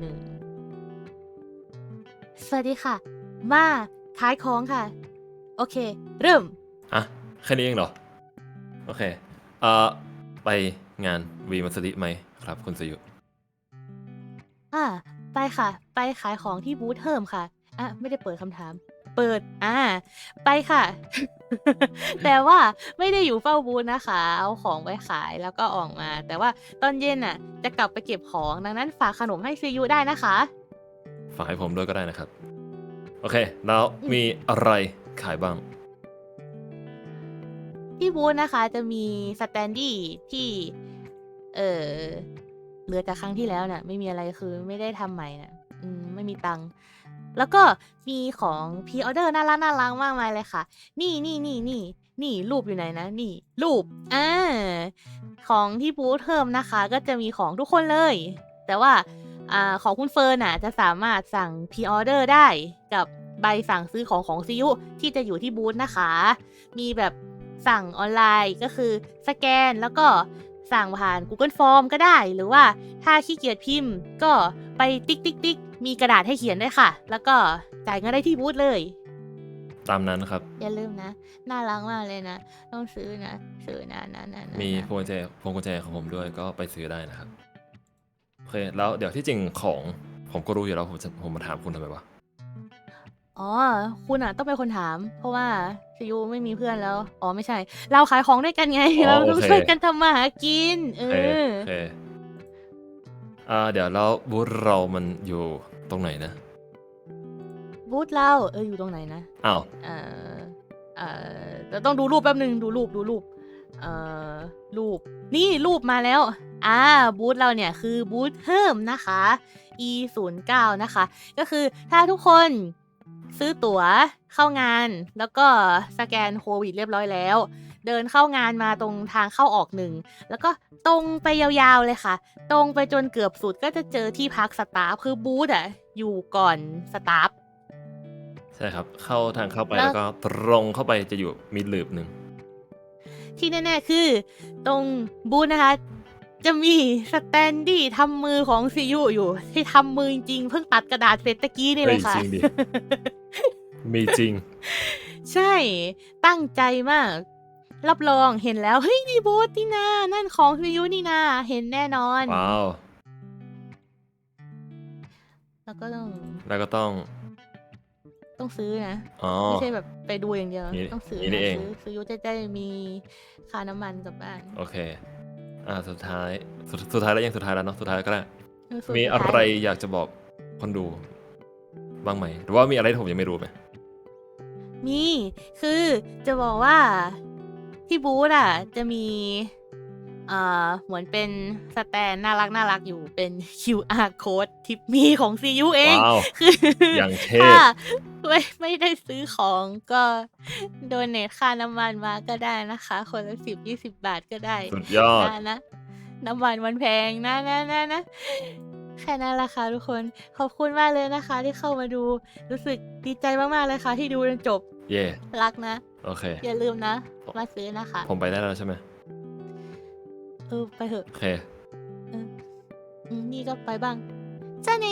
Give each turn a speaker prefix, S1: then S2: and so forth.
S1: หนึ่งสวัสดีค่ะ มาขายของค่ะ โอเค เริ่ม
S2: อะแค่นี้เองเหรอ โอเค เอ่อ ไปงานวีมัสริไหมครับ คุณสยุ
S1: อ่าไปค่ะ ไปขายของที่บูธเฮิมค่ะ อะ ไม่ได้เปิดคำถาม เปิด อ่า ไปค่ะ แต่ว่าไม่ได้อยู่เฝ้าบูธนะคะ เอาของไปขายแล้วก็ออกมา แต่ว่าตอนเย็นน่ะ จะกลับไปเก็บของ ดังนั้นฝากขนมให้ซียูได้นะคะ
S2: ฝากให้ผมด้วยก็ได้นะครับ โอเค แล้วมีอะไรขายบ้าง
S1: ที่บูธนะคะจะมีสแตนดี้ที่ เออเหลือจากครั้งที่แล้วน่ะ ไม่มีอะไรคือไม่ได้ทำใหม่น่ะ อืมไม่มีตังค์ แล้วก็มีของพ r ออเดอร์น่ารักน่ารักมากมายเลยค่ะ นี่นี่นี่นี่นี่รูปอยู่ไหนนะนี่ รูปอ่าของที่บูธเพิ่มนะคะ ก็จะมีของทุกคนเลย แต่ว่าอ่าของคุณเฟิร์นน่ะจะสามารถสั่งพ r ออเดอร์ได้กับใบสั่งซื้อของของซียุที่จะอยู่ที่บูธนะคะ มีแบบสั่งออนไลน์ก็คือสแกนแล้วก็สั่งผ่าน Google Form ก็ได้ หรือว่าถ้าขี้เกียจพิมพ์ก็ไปติ๊กติ๊กติ๊ก มีกระดาษให้เขียนด้วยค่ะ แล้วก็จ่ายเงินได้ที่บูธเลย
S2: ตามนั้นครับ
S1: อย่าลืมนะ น่ารักมากเลยนะ ต้องซื้อนะ ซื้อนะนะนะนะ
S2: มี
S1: นะ
S2: พวงกุญแจพวงกุญแจของผมด้วยก็ไปซื้อได้นะครับโอเคแล้วเดี๋ยวที่จริงของผมก็รู้อยู่แล้วผมจะผมมาถามคุณทำไมวะ
S1: อ๋อ คุณอะต้องเป็นคนถาม เพราะว่าซียูไม่มีเพื่อนแล้ว อ๋อไม่ใช่ เราขายของด้วยกันไง
S2: อ๋อ
S1: เราต้อง
S2: โอเค
S1: ช่วยกันทำมาหากิน เอ
S2: โอเค
S1: อ
S2: โอเคอ่าเดี๋ยวแล้วบูธเรามันอยู่ ตรงไหนนะ
S1: บูธเราเอออยู่ตรงไหนนะ
S2: อ้าว
S1: เอ่อเอ่อแต่ต้องดูรูปแป๊บนึงดูรูปดูรูปเอ่อรูป นี่รูปมาแล้วอ่าบูธเราเนี่ยคือบูธเพิ่มนะคะ e 0 9นะคะ ก็คือถ้าทุกคน ซื้อตั๋วเข้างาน แล้วก็สแกนโควิดเรียบร้อยแล้ว เดินเข้างานมาตรงทางเข้าออกหนึ่ง แล้วก็ตรงไปยาวๆเลยค่ะ ตรงไปจนเกือบสุดก็จะเจอที่พักสตาฟคือบูธอะอยู่ก่อนสตาฟ
S2: ใช่ครับ เข้าทางเข้าไป
S1: แล้ว
S2: แล้วก็ตรงเข้าไปจะอยู่มีหลืบหนึ่ง
S1: ที่แน่ๆคือ ตรงบูธนะคะ จะมีสแตนดี้ทำมือของซียูอยู่ ที่ทำมือจริงๆเพิ่งตัดกระดาษเสร็จตะกี้นี่เลยค่ะ
S2: จริงดิมีจริง
S1: ใช่ตั้งใจมาก รับรองเห็นแล้ว เฮ้ย นี่บูธนี่นานั่นของซียูนี่นาเห็นแน่นอน
S2: ว้าว
S1: แล้วก็ต้อง
S2: แล้วก็ต้อง
S1: ต้องซื้อนะ
S2: อ๋อ
S1: ไม่ใช่แบบไปดูอย่างเดียว
S2: นี่
S1: ต้องซื้อ
S2: นี่
S1: นะ
S2: เอง
S1: ซื้อซื้อยูจะได้มีค่าน้ำมันกลับบ้าน
S2: โอเค อ่าสุดท้ายสุดสุดท้ายแล้วยังสุดท้ายแล้วเนาะสุดท้ายก็ได้
S1: เออซื้
S2: มี
S1: สุด
S2: อะ
S1: ท้าย
S2: ไรอยากจะบอกคนดู บ้างไหม หรือว่ามีอะไรที่ผมยังไม่รู้ไหม
S1: มี คือจะบอกว่า ที่บูธอะ จะมี เอ่อเหมือนเป็นสแตนน่ารักน่ารักอยู่เป็น QR code ทิปมีของ CU เอง
S2: ว้าว
S1: คือ
S2: อย่างเทพ
S1: ถ้าไม่ไม่ได้ซื้อของก็โดเนทค่าน้ำมันมาก็ได้นะคะ คนละสิบยี่สิบบาทก็ได้
S2: สุดยอด
S1: นะนะน้ำมันมันแพงนะนะนะนะแค่นั้นละค่ะทุกคนขอบคุณมากเลยนะคะ ที่เข้ามาดูรู้สึกดีใจมากๆเลยค่ะ ที่ดูจนจบ
S2: เย่
S1: รักนะ
S2: โอเค
S1: อย่าลืมนะ มาซื้อนะคะ
S2: ผมไปได้แล้วใช่ไหม
S1: เออ ไปเถอะ
S2: โอเค
S1: อืมนี่ก็ไปบ้างจ้าเน